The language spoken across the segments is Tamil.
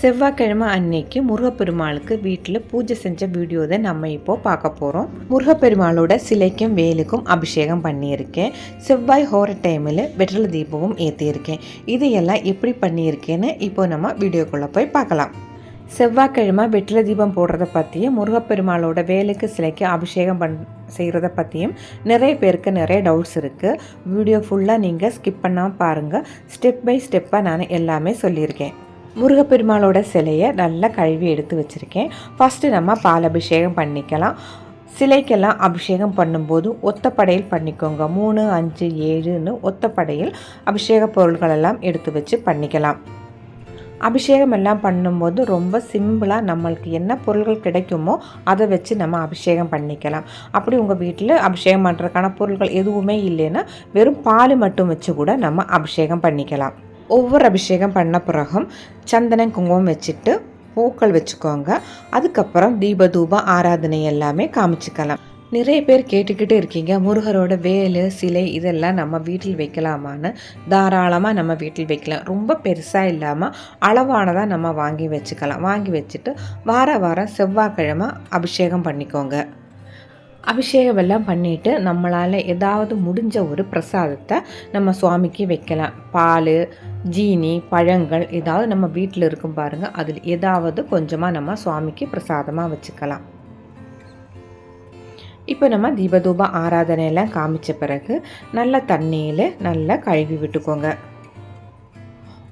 செவ்வாய்க்கிழமை அன்னைக்கு முருகப்பெருமாளுக்கு வீட்டில் பூஜை செஞ்ச வீடியோ தான் நம்ம இப்போது பார்க்க போகிறோம் முருகப்பெருமாளோட சிலைக்கும் வேலுக்கும் அபிஷேகம் பண்ணியிருக்கேன். செவ்வாய் ஹோர டைமில் வெற்றல தீபமும் ஏற்றியிருக்கேன். இதையெல்லாம் எப்படி பண்ணியிருக்கேன்னு இப்போ நம்ம வீடியோக்குள்ளே போய் பார்க்கலாம். செவ்வாய்க்கிழமை வெற்றில தீபம் போடுறத பற்றியும் முருகப்பெருமாளோட வேலுக்கு சிலைக்கு அபிஷேகம் பண் செய்கிறத பற்றியும் நிறைய பேருக்கு நிறைய டவுட்ஸ் இருக்குது வீடியோ ஃபுல்லாக நீங்கள் ஸ்கிப் பண்ணாமல் பாருங்கள் ஸ்டெப் பை ஸ்டெப்பாக நான் எல்லாமே சொல்லியிருக்கேன். முருகப்பெருமாளோட சிலையை நல்லா கழுவி எடுத்து வச்சுருக்கேன். ஃபஸ்ட்டு நம்ம பால் அபிஷேகம் பண்ணிக்கலாம். சிலைக்கெல்லாம் அபிஷேகம் பண்ணும்போது ஒத்தப்படையில் பண்ணிக்கோங்க. மூணு அஞ்சு ஏழுன்னு ஒத்தப்படையில் அபிஷேக பொருள்களெல்லாம் எடுத்து வச்சு பண்ணிக்கலாம். அபிஷேகம் எல்லாம் பண்ணும்போது ரொம்ப சிம்பிளாக நம்மளுக்கு என்ன பொருள்கள் கிடைக்குமோ அதை வச்சு நம்ம அபிஷேகம் பண்ணிக்கலாம். அப்படி உங்கள் வீட்டில் அபிஷேகம் பண்ணுறதுக்கான பொருள்கள் எதுவுமே இல்லைன்னா வெறும் பால் மட்டும் வச்சு கூட நம்ம அபிஷேகம் பண்ணிக்கலாம். ஒவ்வொரு அபிஷேகம் பண்ண பிறகும் சந்தனம் குங்குமம் வச்சுட்டு பூக்கள் வச்சுக்கோங்க. அதுக்கப்புறம் தீபதூப ஆராதனை எல்லாமே காமிச்சுக்கலாம். நிறைய பேர் கேட்டுக்கிட்டு இருக்கீங்க முருகரோட வேலு சிலை இதெல்லாம் நம்ம வீட்டில் வைக்கலாமான்னு. தாராளமாக நம்ம வீட்டில் வைக்கலாம். ரொம்ப பெருசாக இல்லாமல் அளவானதாக நம்ம வாங்கி வச்சுக்கலாம். வாங்கி வச்சுட்டு வார வாரம் செவ்வாய்க்கிழமை அபிஷேகம் பண்ணிக்கோங்க. அபிஷேகம் எல்லாம் பண்ணிவிட்டு நம்மளால் ஏதாவது முடிஞ்ச ஒரு பிரசாதத்தை நம்ம சுவாமிக்கு வைக்கலாம். பால் ஜீனி பழங்கள் ஏதாவது நம்ம வீட்டில் இருக்கும் பாருங்கள் அதில் ஏதாவது கொஞ்சமாக நம்ம சுவாமிக்கு பிரசாதமாக வச்சுக்கலாம். இப்போ நம்ம தீபதூப ஆராதனையெல்லாம் காமிச்ச பிறகு நல்ல தண்ணியில் நல்லா கழுவி விட்டுக்கோங்க.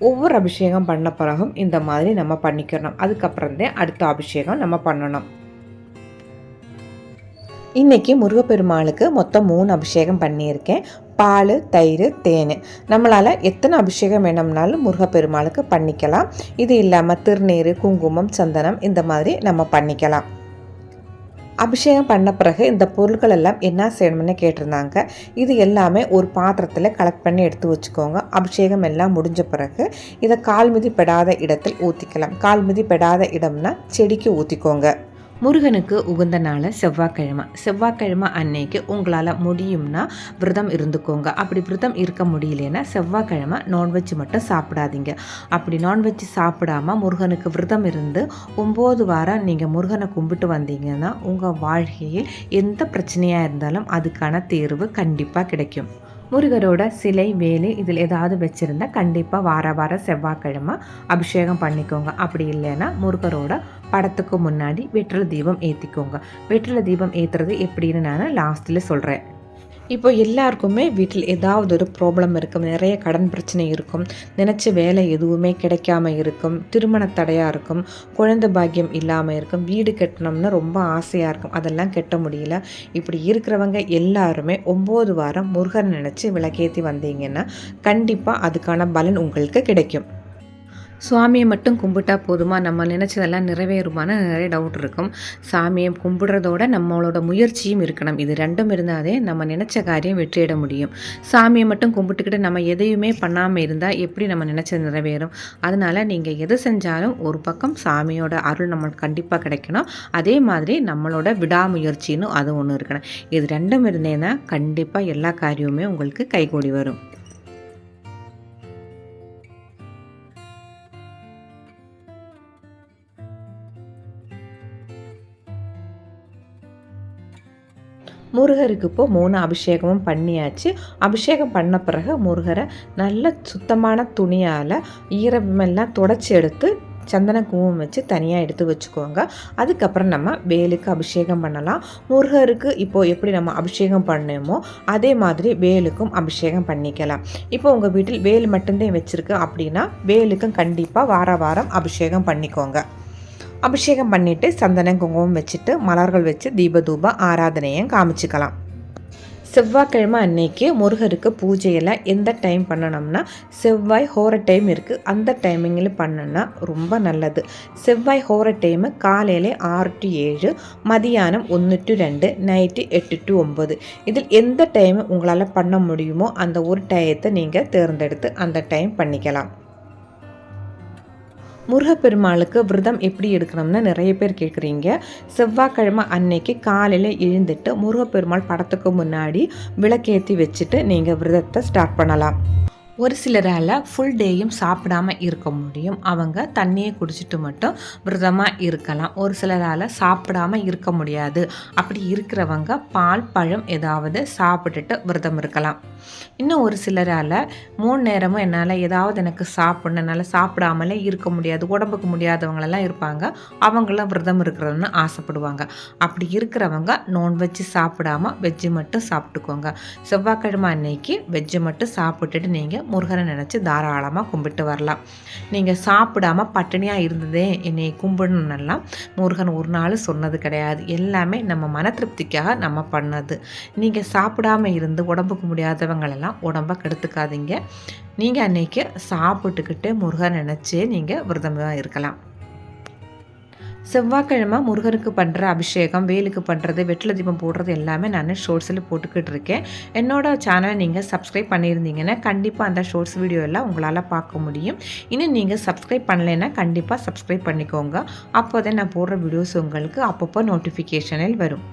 ஒவ்வொரு அபிஷேகம் பண்ண பிறகும் இந்த மாதிரி நம்ம பண்ணிக்கிறணும் அதுக்கப்புறம் தான் அடுத்த அபிஷேகம் நம்ம பண்ணணும். இன்றைக்கி முருகப்பெருமாளுக்கு மொத்தம் மூணு அபிஷேகம் பண்ணியிருக்கேன். பால் தயிர் தேன். நம்மளால் எத்தனை அபிஷேகம் வேணும்னாலும் முருகப்பெருமாளுக்கு பண்ணிக்கலாம். இது இல்லாமல் திருநீர் குங்குமம் சந்தனம் இந்த மாதிரி நம்ம பண்ணிக்கலாம். அபிஷேகம் பண்ண பிறகு இந்த பொருட்கள் எல்லாம் என்ன செய்யணும்னு கேட்டிருந்தாங்க. இது எல்லாமே ஒரு பாத்திரத்தில் கலெக்ட் பண்ணி எடுத்து வச்சுக்கோங்க. அபிஷேகம் எல்லாம் முடிஞ்ச பிறகு இதை கால்மிதி பெடாத இடத்தில் ஊற்றிக்கலாம் கால்மிதி பெடாத இடம்னா செடிக்கு ஊற்றிக்கோங்க முருகனுக்கு உகந்த நாள் செவ்வாய்க்கிழமை. செவ்வாய்க்கிழமை அன்னைக்கு உங்களால் முடியும்னா விரதம் இருந்துக்கோங்க. அப்படி விரதம் இருக்க முடியலன்னா செவ்வாய்க்கிழமை நான்வெஜ் மட்டும் சாப்பிடாதீங்க. அப்படி நான்வெஜ் சாப்பிடாம முருகனுக்கு விரதம் இருந்து ஒம்பது வாரம் நீங்கள் முருகனை கும்பிட்டு வந்தீங்கன்னா உங்கள் வாழ்க்கையில் எந்த பிரச்சனையாக இருந்தாலும் அதுக்கான தீர்வு கண்டிப்பாக கிடைக்கும். முருகரோட சிலை வேலை இதில் ஏதாவது வச்சுருந்தா கண்டிப்பாக வார வாரம் செவ்வாய்க்கிழமை அபிஷேகம் பண்ணிக்கோங்க. அப்படி இல்லைன்னா முருகரோட படத்துக்கு முன்னாடி வெற்றில தீபம் ஏற்றிக்கோங்க வெற்றில தீபம் ஏற்றுறது எப்படின்னு நான் லாஸ்ட்டில் சொல்கிறேன் இப்போ எல்லாருக்குமே வீட்டில் ஏதாவது ஒரு ப்ராப்ளம் இருக்கும். நிறைய கடன் பிரச்சனை இருக்கும். நினச்ச வேலை எதுவுமே கிடைக்காம இருக்கும். திருமண தடையாக இருக்கும். குழந்தை பாக்கியம் இல்லாமல் இருக்கும். வீடு கட்டணும்னு ரொம்ப ஆசையாக இருக்கும். அதெல்லாம் கெட்ட முடியல. இப்படி இருக்கிறவங்க எல்லாருமே ஒம்பது வாரம் முருகன் நினச்சி விளக்கேற்றி வந்தீங்கன்னா கண்டிப்பாக அதுக்கான பலன் உங்களுக்கு கிடைக்கும். சுவாமியை மட்டும் கும்பிட்டா போதுமா? நம்ம நினச்சதெல்லாம் நிறைவேறுமான்னு நிறைய டவுட் இருக்கும். சாமியை கும்பிடுறதோட நம்மளோட முயற்சியும் இருக்கணும். இது ரெண்டும் இருந்தாதே நம்ம நினச்ச காரியம் வெற்றியிட முடியும். சாமியை மட்டும் கும்பிட்டுக்கிட்டு நம்ம எதையுமே பண்ணாமல் இருந்தால் எப்படி நம்ம நினச்சது நிறைவேறும்? அதனால் நீங்கள் எது செஞ்சாலும் ஒரு பக்கம் சாமியோட அருள் நம்மளுக்கு கண்டிப்பாக கிடைக்கணும். அதே மாதிரி நம்மளோட விடாமுயற்சின்னு அது ஒன்று இருக்கணும். இது ரெண்டும் இருந்தேன்னா கண்டிப்பாக எல்லா காரியமுமே உங்களுக்கு கைகூடி வரும். முருகருக்கு இப்போ மூணு அபிஷேகமும் பண்ணியாச்சு. அபிஷேகம் பண்ண பிறகு முருகரை நல்ல சுத்தமான துணியால் ஈரமெல்லாம் தொடச்சி எடுத்து சந்தன குங்குமம் வச்சு தனியாக எடுத்து வச்சுக்கோங்க. அதுக்கப்புறம் நம்ம வேலுக்கு அபிஷேகம் பண்ணலாம். முருகருக்கு இப்போது எப்படி நம்ம அபிஷேகம் பண்ணோமோ அதே மாதிரி வேலுக்கும் அபிஷேகம் பண்ணிக்கலாம். இப்போ உங்கள் வீட்டில் வேல் மட்டும்தான் வச்சுருக்கு அப்படின்னா வேலுக்கும் கண்டிப்பாக வார வாரம் அபிஷேகம் பண்ணிக்கோங்க. அபிஷேகம் பண்ணிவிட்டு சந்தனம் குங்குமம் வச்சுட்டு மலர்கள் வச்சு தீபதூப ஆராதனையும் காமிச்சிக்கலாம். செவ்வாய்க்கிழமை அன்னைக்கு முருகருக்கு பூஜையெல்லாம் எந்த டைம் பண்ணணும்னா செவ்வாய் ஹோர டைம் இருக்குது அந்த டைமிங்கில் பண்ணோன்னா ரொம்ப நல்லது. செவ்வாய் ஹோர டைமு காலையில் ஆறு டு ஏழு மதியானம் ஒன்று டு ரெண்டு நைட்டு எட்டு டு ஒம்பது இதில் எந்த டைம் உங்களால் பண்ண முடியுமோ அந்த ஒரு டயத்தை நீங்கள் தேர்ந்தெடுத்து அந்த டைம் பண்ணிக்கலாம். முருகப்பெருமாளுக்கு விரதம் எப்படி எடுக்கணும்னு நிறைய பேர் கேட்குறீங்க. செவ்வாய்க்கிழமை அன்னைக்கு காலையில் எழுந்துட்டு முருகப்பெருமாள் படத்துக்கு முன்னாடி விளக்கேற்றி வச்சுட்டு நீங்கள் விரதத்தை ஸ்டார்ட் பண்ணலாம். ஒரு சிலரால் ஃபுல் டேயும் சாப்பிடாம இருக்க முடியும். அவங்க தண்ணியை குடிச்சிட்டு மட்டும் விரதமாக இருக்கலாம். ஒரு சிலரால் சாப்பிடாம இருக்க முடியாது. அப்படி இருக்கிறவங்க பால் பழம் ஏதாவது சாப்பிட்டுட்டு விரதம் இருக்கலாம். இன்னும் ஒரு சிலரால் மூணு நேரமும் என்னால் ஏதாவது எனக்கு சாப்பிடணும் என்னால் சாப்பிடாமலே இருக்க முடியாது உடம்புக்கு முடியாதவங்களெல்லாம் இருப்பாங்க. அவங்களாம் விரதம் இருக்கிறதுன்னு ஆசைப்படுவாங்க. அப்படி இருக்கிறவங்க நான்வெஜ்ஜு சாப்பிடாம வெஜ்ஜு மட்டும் சாப்பிட்டுக்கோங்க. செவ்வாய்க்கிழமை அன்னைக்கு வெஜ்ஜு மட்டும் சாப்பிட்டுட்டு நீங்கள் முருகனை நினச்சி தாராளமாக கும்பிட்டு வரலாம். நீங்கள் சாப்பிடாம பட்டினியாக இருந்ததே என்னை கும்பிடணுன்னெல்லாம் முருகன் ஒரு நாள் சொன்னது கிடையாது. எல்லாமே நம்ம மன திருப்திக்காக நம்ம பண்ணது. நீங்கள் சாப்பிடாம இருந்து உடம்புக்கு முடியாதவங்களெல்லாம் உடம்ப கெடுத்துக்காதீங்க. நீங்கள் அன்னைக்கு சாப்பிட்டுக்கிட்டு முருகன் நினச்சி நீங்கள் விரதமாக இருக்கலாம். செவ்வாய்க்கிழமை முருகனுக்கு பண்ணுற அபிஷேகம் வேலுக்கு பண்ணுறது வெற்றில தீபம் போடுறது எல்லாமே நான் ஷோர்ட்ஸில் போட்டுக்கிட்டு இருக்கேன். என்னோட சேனலை நீங்கள் சப்ஸ்கிரைப் பண்ணியிருந்தீங்கன்னா கண்டிப்பாக அந்த ஷோர்ட்ஸ் வீடியோ எல்லாம் உங்களால் பார்க்க முடியும். இன்னும் நீங்கள் சப்ஸ்கிரைப் பண்ணலைன்னா கண்டிப்பாக சப்ஸ்கிரைப் பண்ணிக்கோங்க. அப்போ தான் நான் போடுற வீடியோஸ் உங்களுக்கு அப்பப்போ நோட்டிஃபிகேஷனில் வரும்.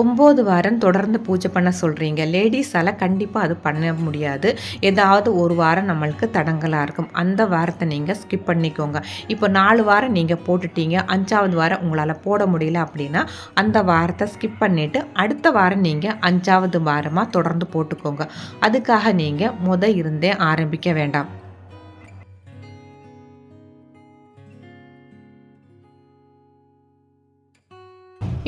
ஒம்பது வாரம் தொடர்ந்து பூஜை பண்ண சொல்கிறீங்க லேடிஸால் கண்டிப்பாக அது பண்ண முடியாது. ஏதாவது ஒரு வாரம் நம்மளுக்கு தடங்கலாக இருக்கும். அந்த வாரத்தை நீங்கள் ஸ்கிப் பண்ணிக்கோங்க. இப்போ நாலு வாரம் நீங்கள் போட்டுட்டீங்க. அஞ்சாவது வாரம் உங்களால் போட முடியல அப்படின்னா அந்த வாரத்தை ஸ்கிப் பண்ணிவிட்டு அடுத்த வாரம் நீங்கள் அஞ்சாவது வாரமாக தொடர்ந்து போட்டுக்கோங்க. அதுக்காக நீங்கள் முத இருந்தே ஆரம்பிக்க வேண்டாம்.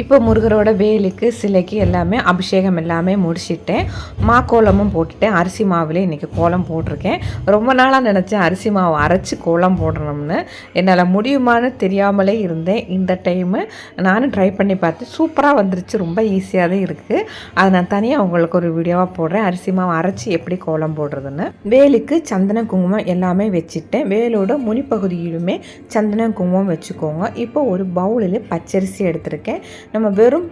இப்போ முருகரோட வேலுக்கு சிலைக்கு எல்லாமே அபிஷேகம் எல்லாமே முடிச்சிட்டேன். மா கோலமும் போட்டுட்டேன். அரிசி மாவில் இன்றைக்கி கோலம் போட்டிருக்கேன். ரொம்ப நாளாக நினச்சேன் அரிசி மாவு அரைச்சி கோலம் போடணும்னு. என்னால் முடியுமான்னு தெரியாமலே இருந்தேன். இந்த டைமு நானும் ட்ரை பண்ணி பார்த்து சூப்பராக வந்துருச்சு. ரொம்ப ஈஸியாக தான் இருக்குது அதை நான் தனியாக உங்களுக்கு ஒரு வீடியோவாக போடுறேன். அரிசி மாவு அரைச்சி எப்படி கோலம் போடுறதுன்னு. வேலுக்கு சந்தன குங்குமம் எல்லாமே வச்சுட்டேன். வேலோட முனிப்பகுதியிலுமே சந்தன குங்குமம் வச்சுக்கோங்க. இப்போ ஒரு பவுலில் பச்சரிசி எடுத்திருக்கேன். நம்ம வெறும்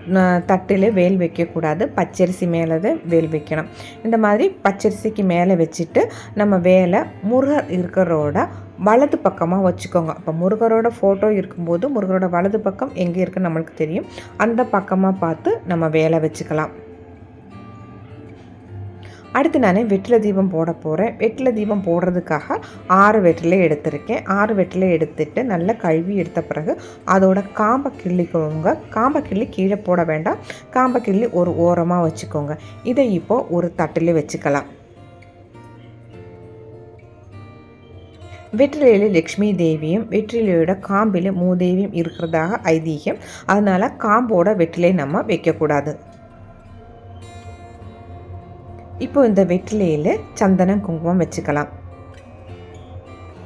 தட்டில் வேல் வைக்கக்கூடாது. பச்சரிசி மேலே தான் வேல் வைக்கணும். இந்த மாதிரி பச்சரிசிக்கு மேலே வச்சுட்டு நம்ம வேலை முருகர் இருக்கிறோட வலது பக்கமாக வச்சுக்கோங்க. அப்போ முருகரோட ஃபோட்டோ இருக்கும்போது முருகரோட வலது பக்கம் எங்கே இருக்குன்னு நம்மளுக்கு தெரியும். அந்த பக்கமாக பார்த்து நம்ம வேலை வச்சுக்கலாம். அடுத்து நான் வெற்றிலை தீபம் போட போகிறேன் வெற்றிலை தீபம் போடுறதுக்காக ஆறு வெற்றிலை எடுத்திருக்கேன். ஆறு வெற்றிலை எடுத்துட்டு நல்லா கழுவி எடுத்த பிறகு அதோட காம்பை கிள்ளிக்கோங்க காம்பை கிள்ளி கீழே போட வேண்டாம். காம்பை கிள்ளி ஒரு ஓரமாக வச்சுக்கோங்க. இதை இப்போது ஒரு தட்டில் வச்சுக்கலாம். வெற்றிலையில் லக்ஷ்மி தேவியும் வெற்றிலையோட காம்பில் மூதேவியும் இருக்கிறதாக ஐதீகம். அதனால் காம்போட வெற்றிலை நம்ம வைக்கக்கூடாது. இப்போ இந்த வெற்றிலையில் சந்தனம் குங்குமம் வச்சுக்கலாம்.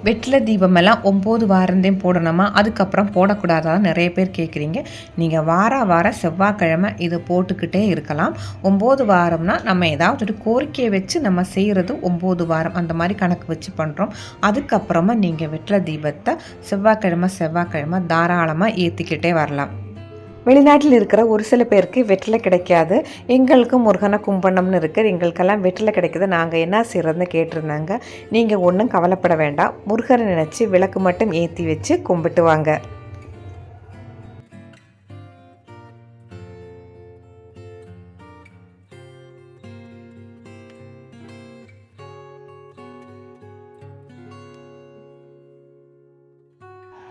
வெற்றிலை தீபமெல்லாம் ஒம்பது வாரந்தையும் போடணுமா? அதுக்கப்புறம் போடக்கூடாதான் நிறைய பேர் கேட்குறீங்க. நீங்கள் வார வாரம் செவ்வாய்க்கிழமை இதை போட்டுக்கிட்டே இருக்கலாம். ஒம்பது வாரம்னா நம்ம ஏதாவது ஒரு கோரிக்கையை வச்சு நம்ம செய்கிறது ஒம்பது வாரம் அந்த மாதிரி கணக்கு வச்சு பண்ணுறோம் அதுக்கப்புறமா நீங்கள் வெற்றில தீபத்தை செவ்வாய்க்கிழமை செவ்வாய்க்கிழமை தாராளமாக ஏற்றிக்கிட்டே வரலாம். வெளிநாட்டில் இருக்கிற ஒரு சில பேருக்கு வெற்றிலை கிடைக்காது. எங்களுக்கும் முருகனை கும்பணம்னு இருக்குது எங்களுக்கெல்லாம் வெற்றிலை கிடைக்குது. நாங்கள் என்ன செய்கிறதுன்னு கேட்டிருந்தாங்க? நீங்கள் ஒன்றும் கவலைப்பட வேண்டாம். முருகனை நினச்சி விளக்கு மட்டும் ஏற்றி வச்சு கும்பிட்டு வாங்க.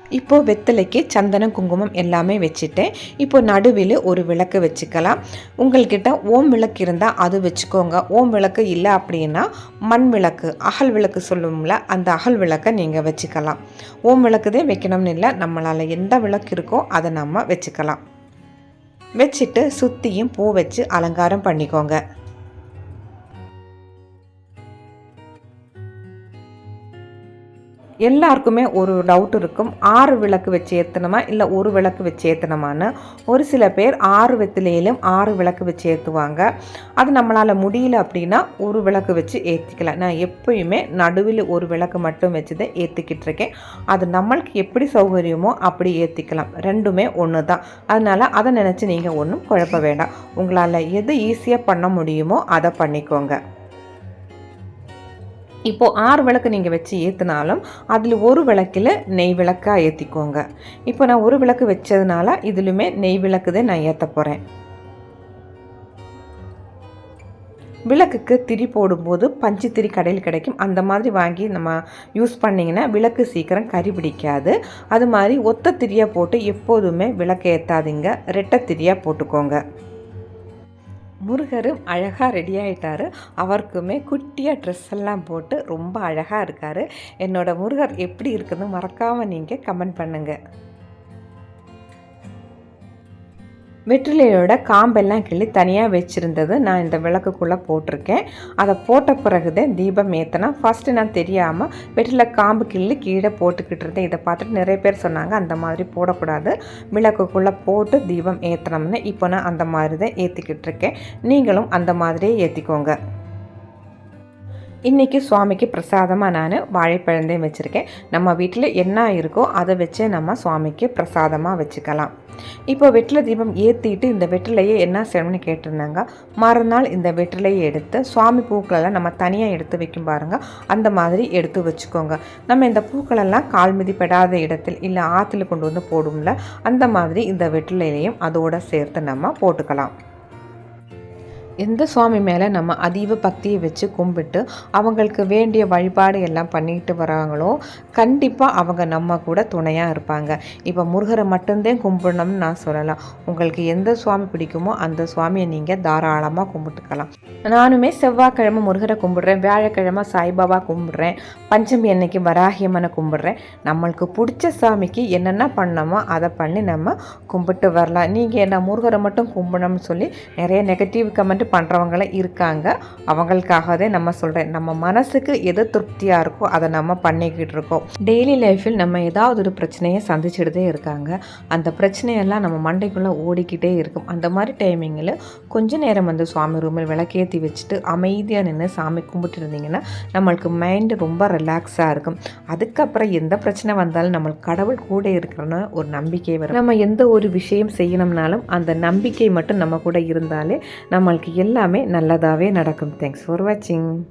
இப்போது வெத்தலைக்கு சந்தனம் குங்குமம் எல்லாமே வச்சுட்டேன். இப்போது நடுவில் ஒரு விளக்கு வச்சுக்கலாம். உங்கள்கிட்ட ஓம் விளக்கு இருந்தால் அது வச்சுக்கோங்க. ஓம் விளக்கு இல்லை அப்படின்னா மண் விளக்கு அகல் விளக்கு சொல்லுவோம்ல அந்த அகல் விளக்கை நீங்கள் வச்சுக்கலாம். ஓம் விளக்கு தான் வைக்கணும்னு இல்லை நம்மளால் எந்த விளக்கு இருக்கோ அதை நம்ம வச்சுக்கலாம். வச்சுட்டு சுற்றியும் பூ வச்சு அலங்காரம் பண்ணிக்கோங்க. எல்லாருக்குமே ஒரு டவுட் இருக்கும். ஆறு விளக்கு வச்சு ஏற்றணுமா இல்லை ஒரு விளக்கு வச்சு ஏற்றணுமான்னு ஒரு சில பேர் ஆறு வெத்திலையிலும் ஆறு விளக்கு வச்சு ஏற்றுவாங்க அது நம்மளால் முடியல அப்படின்னா ஒரு விளக்கு வச்சு ஏற்றிக்கலாம் நான் எப்பயுமே நடுவில் ஒரு விளக்கு மட்டும் வச்சு தான் ஏற்றிக்கிட்டு இருக்கேன். அது நம்மளுக்கு எப்படி சௌகரியமோ அப்படி ஏற்றிக்கலாம் ரெண்டுமே ஒன்று தான் அதனால் அதை நினச்சி நீங்கள் ஒன்றும் குழப்ப வேண்டாம். உங்களால் எது ஈஸியாக பண்ண முடியுமோ அதை பண்ணிக்கோங்க. இப்போது ஆறு விளக்கு நீங்கள் வச்சு ஏற்றினாலும் அதில் ஒரு விளக்கில் நெய் விளக்காக ஏற்றிக்கோங்க இப்போ நான் ஒரு விளக்கு வச்சதுனால இதுலையுமே நெய் விளக்கு தான் நான் ஏற்ற போகிறேன் விளக்குக்கு திரி போடும்போது பஞ்சு திரி கடையில் கிடைக்கும். அந்த மாதிரி வாங்கி நம்ம யூஸ் பண்ணிங்கன்னா விளக்கு சீக்கிரம் கறி பிடிக்காது. அது மாதிரி ஒத்த திரியாக போட்டு எப்போதுமே விளக்கு ஏற்றாதீங்க ரெட்டை திரியாக போட்டுக்கோங்க. முருகரும் அழகாக ரெடி ஆகிட்டார் அவருக்குமே குட்டியாக ட்ரெஸ் எல்லாம் போட்டு ரொம்ப அழகாக இருக்கார். என்னோடய முருகர் எப்படி இருக்குதுன்னு மறக்காமல் நீங்கள் கமெண்ட் பண்ணுங்கள் வெற்றிலையோட காம்பெல்லாம் கிள்ளி தனியாக வச்சுருந்தது நான் இந்த விளக்குக்குள்ளே போட்டிருக்கேன். அதை போட்ட பிறகு தான் தீபம் ஏற்றினா ஃபஸ்ட்டு நான் தெரியாமல் வெற்றிலை காம்பு கிள்ளி கீழே போட்டுக்கிட்டு இருந்தேன். இதை பார்த்துட்டு நிறைய பேர் சொன்னாங்க அந்த மாதிரி போடக்கூடாது. விளக்குக்குள்ளே போட்டு தீபம் ஏற்றினோம்னு இப்போ நான் அந்த மாதிரி தான் ஏற்றிக்கிட்டு இருக்கேன். நீங்களும் அந்த மாதிரியே ஏற்றிக்கோங்க இன்றைக்கி சுவாமிக்கு பிரசாதமாக நான் வாழைப்பழந்தையும் வச்சுருக்கேன். நம்ம வீட்டில் என்ன இருக்கோ அதை வச்சே நம்ம சுவாமிக்கு பிரசாதமாக வச்சுக்கலாம். இப்போ வெற்றிலை தீபம் ஏற்றிட்டு இந்த வெற்றிலையை என்ன செய்யணும்னு கேட்டிருந்தாங்க. மறுநாள் இந்த வெற்றிலையை எடுத்து சுவாமி பூக்களெல்லாம் நம்ம தனியாக எடுத்து வைக்கும் பாருங்கள் அந்த மாதிரி எடுத்து வச்சுக்கோங்க. நம்ம இந்த பூக்களெல்லாம் கால் மிதிப்படாத இடத்தில் இல்லை ஆற்றுல கொண்டு வந்து போடும்ல அந்த மாதிரி இந்த வெற்றிலையிலையும் அதோடு சேர்த்து நம்ம போட்டுக்கலாம். எந்த சுவாமி மேலே நம்ம அதீவ பக்தியை வச்சு கும்பிட்டு அவங்களுக்கு வேண்டிய வழிபாடு எல்லாம் பண்ணிட்டு வராங்களோ கண்டிப்பாக அவங்க நம்ம கூட துணையாக இருப்பாங்க. இப்போ முருகரை மட்டும்தான் கும்பிடணும்னு நான் சொல்லலாம். உங்களுக்கு எந்த சுவாமி பிடிக்குமோ அந்த சுவாமியை நீங்கள் தாராளமாக கும்பிட்டுக்கலாம். நானுமே செவ்வாய்க்கிழமை முருகரை கும்பிடுறேன் வியாழக்கிழமை சாய்பாபா கும்பிடுறேன் பஞ்சமி அன்னைக்கு வராகியம்மனை கும்பிடுறேன். நம்மளுக்கு பிடிச்ச சாமிக்கு என்னென்ன பண்ணணுமோ அதை பண்ணி நம்ம கும்பிட்டு வரலாம். நீங்கள் என்ன முருகரை மட்டும் கும்பிடணும்னு சொல்லி நிறைய நெகட்டிவ் கமெண்ட் வந்துட்டு பண்ணுறவங்களாம் இருக்காங்க. அவங்களுக்காகவே நம்ம சொல்கிறேன் நம்ம மனசுக்கு எது திருப்தியாக இருக்கோ அதை நம்ம பண்ணிக்கிட்டு இருக்கோம். டெய்லி லைஃப்பில் நம்ம ஏதாவது ஒரு பிரச்சனையை சந்திச்சுட்டே இருக்காங்க. அந்த பிரச்சனையெல்லாம் நம்ம மண்டைக்குள்ளே ஓடிக்கிட்டே இருக்கும். அந்த மாதிரி டைமிங்கில் கொஞ்ச நேரம் வந்து சுவாமி ரூமில் விளக்கேற்றி வச்சுட்டு அமைதியாக நின்று சாமி கும்பிட்டு இருந்தீங்கன்னா நம்மளுக்கு மைண்டு ரொம்ப ரிலாக்ஸாக இருக்கும். அதுக்கப்புறம் எந்த பிரச்சனை வந்தாலும் நம்மளுக்கு கடவுள் கூட இருக்கிறன்னு ஒரு நம்பிக்கை வரும். நம்ம எந்த ஒரு விஷயம் செய்யணும்னாலும் அந்த நம்பிக்கை மட்டும் நம்ம கூட இருந்தாலே நம்மளுக்கு எல்லாமே நல்லதாகவே நடக்கும். தேங்க்ஸ் ஃபார் வாட்சிங்